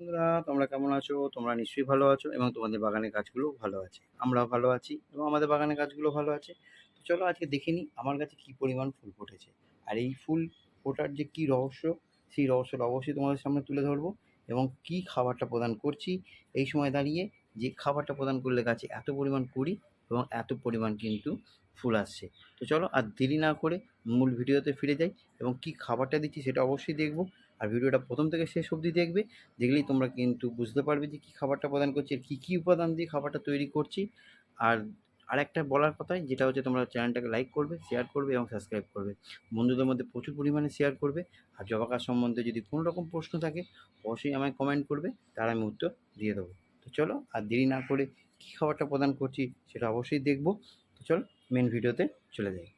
বন্ধুরা, তোমরা কেমন আছো? তোমরা নিশ্চয়ই ভালো আছো এবং তোমাদের বাগানের গাছগুলো ভালো আছে। আমরাও ভালো আছি এবং আমাদের বাগানের গাছগুলো ভালো আছে। তো চলো আজকে দেখে নিই আমার কাছে কী পরিমাণ ফুল ফুটেছে। আর এই ফুল ফোটার যে কী রহস্য, সেই রহস্যটা অবশ্যই তোমাদের সামনে তুলে ধরবো এবং কী খাবারটা প্রদান করছি এই সময় দাঁড়িয়ে, যে খাবারটা প্রদান করলে গাছে এত পরিমাণ কুড়ি এবং এত পরিমাণ কিন্তু ফুল আসছে। তো চলো আর দেরি না করে মূল ভিডিওতে ফিরে যাই এবং কী খাবারটা দিচ্ছি সেটা অবশ্যই দেখব। আর ভিডিওটা প্রথম থেকে শেষ অবধি দেখবে, দেখলেই তোমরা কিন্তু বুঝতে পারবে যে কী খাবারটা প্রদান করছি, আর কী কী উপাদান দিয়ে খাবারটা তৈরি করছি। আর আরেকটা বলার কথাই, যেটা হচ্ছে তোমরা চ্যানেলটাকে লাইক করবে, শেয়ার করবে এবং সাবস্ক্রাইব করবে। বন্ধুদের মধ্যে প্রচুর পরিমাণে শেয়ার করবে। আর জবা গাছ সম্বন্ধে যদি কোনো রকম প্রশ্ন থাকে, অবশ্যই আমায় কমেন্ট করবে, তার আমি উত্তর দিয়ে দেবো। তো চলো, আর দেরি না করে কী খাবারটা প্রদান করছি, সেটা অবশ্যই দেখব। তো চলো মেন ভিডিওতে চলে যাই।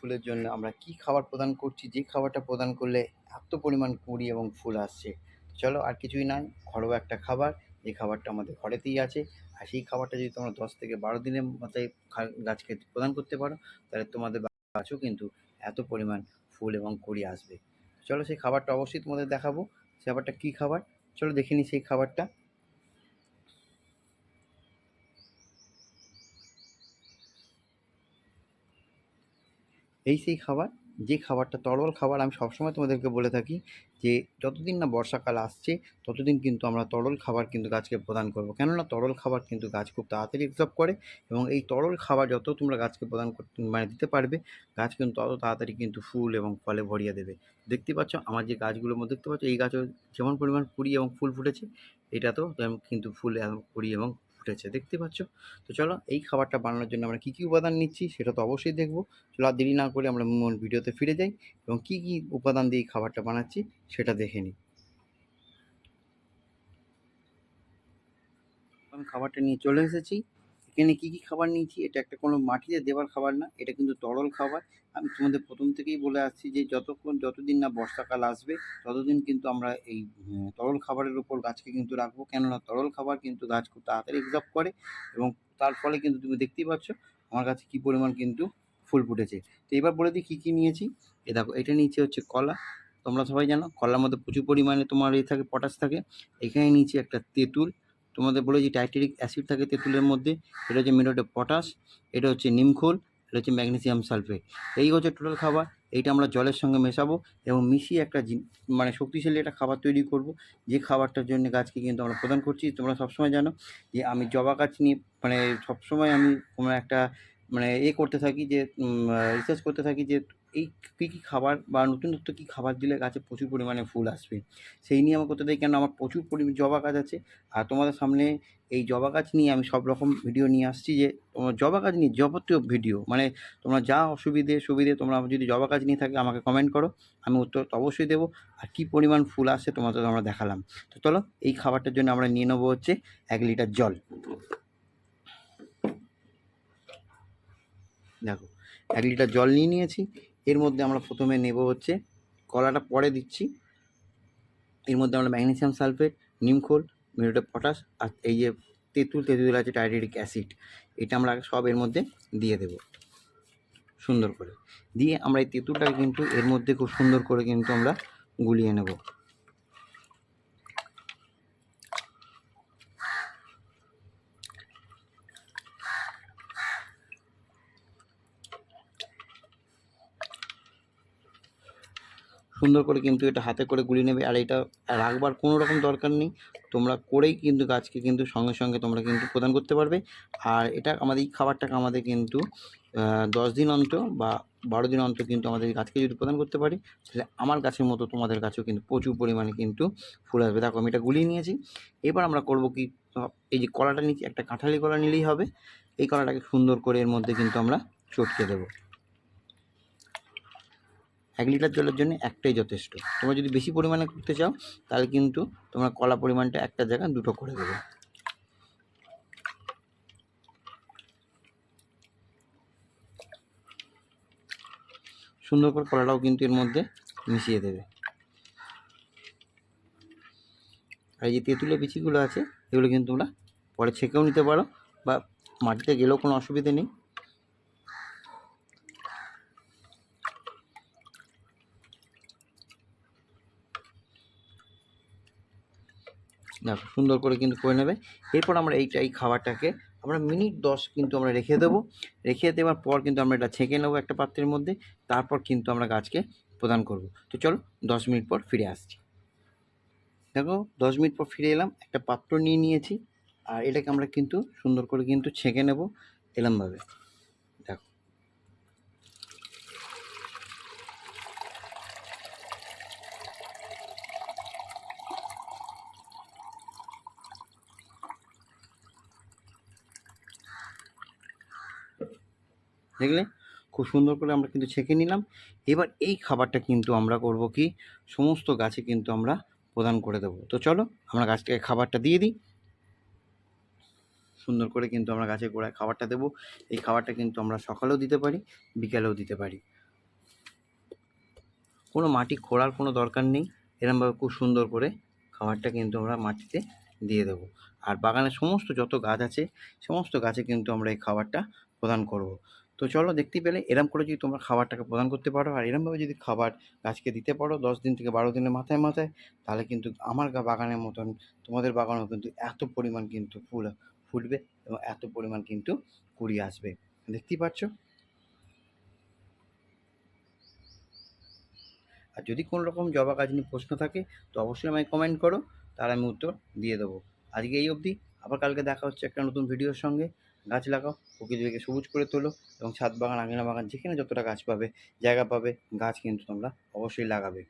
ফুলের জন্য আমরা কি খাবার প্রদান করছি, যে খাবারটা প্রদান করলে এত পরিমাণ কুঁড়ি এবং ফুল আসছে। চলো আর কিছুই নয়, ঘরোয়া একটা খাবার, যে খাবারটা আমাদের ঘরেতেই আছে। আর সেই খাবারটা যদি তোমরা দশ থেকে বারো দিনের মাথায় খা- গাছকে প্রদান করতে পারো, তাহলে তোমাদের গাছও কিন্তু এত পরিমাণ ফুল এবং কুঁড়ি আসবে। চলো সেই খাবারটা অবশ্যই তোমাদের দেখাবো, সে খাবারটা কী খাবার? চলো দেখে নিই সেই খাবারটা। এই সেই খাবার, যে খাবারটা তরল খাবার, আমি সবসময় তোমাদেরকে বলে থাকি যে, যতদিন না বর্ষাকাল আসছে, ততদিন কিন্তু আমরা তরল খাবার কিন্তু গাছকে প্রদান করব। কেননা তরল খাবার কিন্তু গাছ খুব তাড়াতাড়ি অ্যাবজর্ব করে এবং এই তরল খাবার যত তোমরা গাছকে প্রদান মানে দিতে পারবে, গাছ কিন্তু তত তাড়াতাড়ি কিন্তু ফুল এবং ফলে ভরিয়ে দেবে। দেখতে পাচ্ছ, আমার যে গাছগুলোর মধ্যে, দেখতে পাচ্ছ, এই গাছও যেমন পরিমাণ কুড়ি এবং ফুল ফুটেছে, এটাতেও কিন্তু ফুল কুড়ি এবং ফুটেছে, দেখতে পাচ্ছ? তো চলো এই খাবারটা বানানোর জন্য আমরা কী কী উপাদান নিচ্ছি সেটা তো অবশ্যই দেখব। চলো আর দেরি না করে আমরা মূল ভিডিওতে ফিরে যাই এবং কী কী উপাদান দিয়ে খাবারটা বানাচ্ছি সেটা দেখে নিই। আমি খাবারটা নিয়ে চলে এসেছি। এখানে কী কী খাবার নিয়েছি? এটা একটা কোনো মাটিতে দেওয়ার খাবার না, এটা কিন্তু তরল খাবার। আমি তোমাদের প্রথম থেকেই বলে আসছি যে যতক্ষণ, যতদিন না বর্ষাকাল আসবে, ততদিন কিন্তু আমরা এই তরল খাবারের উপর গাছকে কিন্তু রাখব। কেননা তরল খাবার কিন্তু গাছ খুব তাড়াতাড়ি এক্সঅ্যাপ্ট করে এবং তার ফলে কিন্তু তুমি দেখতেই পাচ্ছ, আমার কাছে কী পরিমাণ কিন্তু ফুল ফুটেছে। তো এবার বলে দিই কী কী নিয়েছি। এ দেখো, এটা নিয়েছি হচ্ছে কলা। তোমরা সবাই জানো, কলার মধ্যে প্রচুর পরিমাণে তোমার এ থাকে, পটাশ থাকে। এখানে নিয়েছি একটা তেঁতুল তোমাদের বলে যে টাইটেরিক অ্যাসিড থাকে তেঁতুলের মধ্যে, এটা হচ্ছে মিনোটে পটাশ, এটা হচ্ছে নিমখোল এটা হচ্ছে ম্যাগনেসিয়াম সালফেট। এই হচ্ছে টোটাল খাবার, এইটা আমরা জলের সঙ্গে মেশাবো এবং মিশিয়ে একটা মানে শক্তিশালী একটা খাবার তৈরি করব। যে খাবারটার জন্য গাছকে কিন্তু আমরা প্রদান করছি, তোমরা সবসময় জানো যে আমি জবা গাছ নিয়ে মানে সবসময় আমি কোনো একটা মানে এ করতে থাকি যে রিসার্চ করতে থাকি যে এই কী কী খাবার বা নতুনত্ব কী খাবার দিলে গাছে প্রচুর পরিমাণে ফুল আসবে? সেই নিয়ে আমার করতে থাকি কেন আমার প্রচুর পরিমাণ জবা গাছ আছে? আর তোমাদের সামনে এই জবা গাছ নিয়ে আমি সব রকম ভিডিও নিয়ে আসছি যে, তোমার জবা গাছ নিয়ে যাবতীয় ভিডিও মানে তোমরা যা অসুবিধে সুবিধে তোমরা যদি জবা গাছ নিয়ে থাকে আমাকে কমেন্ট করো, আমি উত্তর অবশ্যই দেবো। আর কী পরিমাণ ফুল আসছে তোমাদের আমরা দেখালাম। তো চলো, এই খাবারটার জন্য আমরা নিয়ে নেব হচ্ছে এক লিটার জল। দেখো, এক লিটার জল নিয়ে নিয়েছি। এর মধ্যে আমরা প্রথমে নেব হচ্ছে কলাটা পরে দিচ্ছি। এর মধ্যে আমরা ম্যাগনেসিয়াম সালফেট নিমখোল মিনোটে পটাশ আর এই যে তেঁতুল তেঁতুল আছে টাইটেরিক অ্যাসিড। এটা আমরা সব এর মধ্যে দিয়ে দেব। সুন্দর করে। দিয়ে আমরা এই তেঁতুলটাকে কিন্তু এর মধ্যে খুব সুন্দর করে কিন্তু আমরা গুলিয়ে নেব। সুন্দর করে কিন্তু এটা হাতে করে গুলিয়ে নেবে। আর এটা রাখবার কোনো রকম দরকার নেই। তোমরা করেই কিন্তু গাছকে কিন্তু সঙ্গে সঙ্গে তোমরা কিন্তু প্রদান করতে পারবে। আর এটা আমাদের এই খাবারটাকে আমাদের কিন্তু দশ দিন অন্তর বা বারো দিন অন্তর কিন্তু আমাদের গাছকে যদি প্রদান করতে পারি, তাহলে আমার গাছের মতো তোমাদের গাছেও কিন্তু প্রচুর পরিমাণে কিন্তু ফুল আসবে। দেখো আমি এটা গুলিয়ে নিয়েছি। এবার আমরা করব কি, এই যে কলাটা নিচ্ছি একটা কাঁঠালি কলা নিলেই হবে। এই কলাটাকে সুন্দর করে এর মধ্যে কিন্তু আমরা চটকে দেবো। এক লিটার জলের জন্য একটাই যথেষ্ট। তোমরা যদি বেশি পরিমাণে করতে চাও, তাহলে কিন্তু তোমরা কলা পরিমাণটা একটা জায়গায় দুটো করে দেবে। সুন্দর করে কলাটাও কিন্তু এর মধ্যে মিশিয়ে দেবে। আর এই যে তেঁতুলের বিচিগুলো আছে, এগুলো কিন্তু তোমরা পরে ছেঁকেও নিতে পারো বা মাটিতে গেলেও কোনো অসুবিধে নেই। দেখো সুন্দর করে কিন্তু করে নেবে। এরপর আমরা এইটা, এই খাবারটাকে আমরা মিনিট দশ কিন্তু আমরা রেখে দেবো। রেখে দেওয়ার পর কিন্তু আমরা এটা ছেঁকে নেব একটা পাত্রের মধ্যে। তারপর কিন্তু আমরা গাছকে প্রদান করব। তো চলো, দশ মিনিট পর ফিরে আসছি। দেখো, দশ মিনিট পর ফিরে এলাম, একটা পাত্র নিয়ে নিয়েছি। আর এটাকে আমরা কিন্তু সুন্দর করে কিন্তু ছেঁকে নেব এরমভাবে দেখো দেখলে? খুব সুন্দর করে আমরা কিন্তু ছেঁকে নিলাম। এবার এই খাবারটা কিন্তু আমরা করব কি? সমস্ত গাছে কিন্তু আমরা প্রদান করে দেবো। তো চলো, আমরা গাছটাকে খাবারটা দিয়ে দিই। সুন্দর করে কিন্তু আমরা গাছের গোড়ায় খাবারটা দেবো। এই খাবারটা কিন্তু আমরা সকালেও দিতে পারি, বিকালেও দিতে পারি। কোনো মাটি খোঁড়ার কোনো দরকার নেই। এরমভাবে খুব সুন্দর করে খাবারটা কিন্তু আমরা মাটিতে দিয়ে দেবো। আর বাগানের সমস্ত যত গাছ আছে, সমস্ত গাছে কিন্তু আমরা এই খাবারটা প্রদান করব। তো চলো দেখতে পেলে, এরম করে যদি তোমরা খাবারটাকে প্রদান করতে পারো, আর এরমভাবে যদি খাবার গাছকে দিতে পারো দশ দিন থেকে বারো দিনের মাথায় মাথায়, তাহলে কিন্তু আমার বাগানের মতন, তোমাদের বাগানেও কিন্তু এত পরিমাণ কিন্তু ফুল ফুটবে এবং এত পরিমাণ কিন্তু কুড়ি আসবে। দেখতেই পাচ্ছ আর যদি কোনো রকম জবা গাছ নিয়ে প্রশ্ন থাকে, তো অবশ্যই আমায় কমেন্ট করো তার আমি উত্তর দিয়ে দেবো। আজকে এই অবধি, আবার কালকে দেখা হচ্ছে একটা নতুন ভিডিওর সঙ্গে। গাছ লাগাও প্রকৃতিকে সবুজ করে তোলো এবং ছাদ বাগান, আঙিনা বাগান, যেখানে যতটা গাছ পাবে, জায়গা পাবে, গাছ কিন্তু তোমরা অবশ্যই লাগাবে।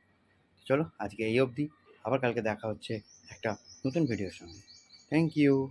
চলো, আজকে এই অবধি। আবার কালকে দেখা হচ্ছে একটা নতুন ভিডিওর সঙ্গে। Thank you